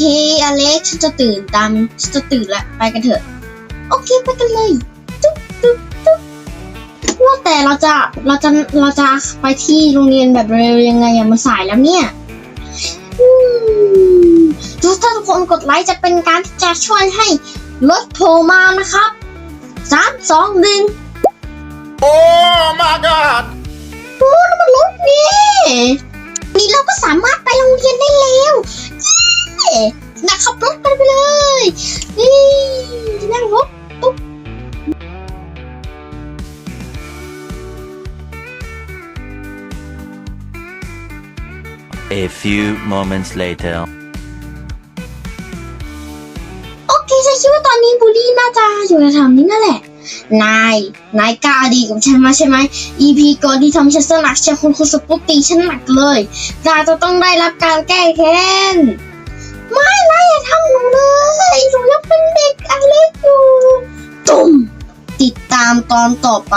คอเล็กฉันจะตื่นตามฉันจะตื่นแล้วไปกันเถอะ โอเคไปกันเลยจุ๊บจุ๊บจุ๊บว่าแต่เราจะเราจะเราจะไปที่โรงเรียนแบบเร็วยังไงอะมันสายแล้วเนี่ยถ้าทุกคนกดไลค์จะเป็นการที่จะช่วยให้รถโทรมานะครับสามสองหนึ่ง Oh my god! นะขับรถกันไปเลย นี่นั่งรถปุ๊บ A few moments later. โอเคฉันคิดว่าตอนนี้บูลลี่น่าจะอยู่ในแถวนี้นั่นแหละ นาย นายกล้าดีกับฉันมาใช่ไหม EP ก่อนที่ทำฉันสนักเชียร์คุณคุณสปุตตีฉันหนักเลยนายจะต้องได้รับการแก้แค้นไม่ามตอนต่อไป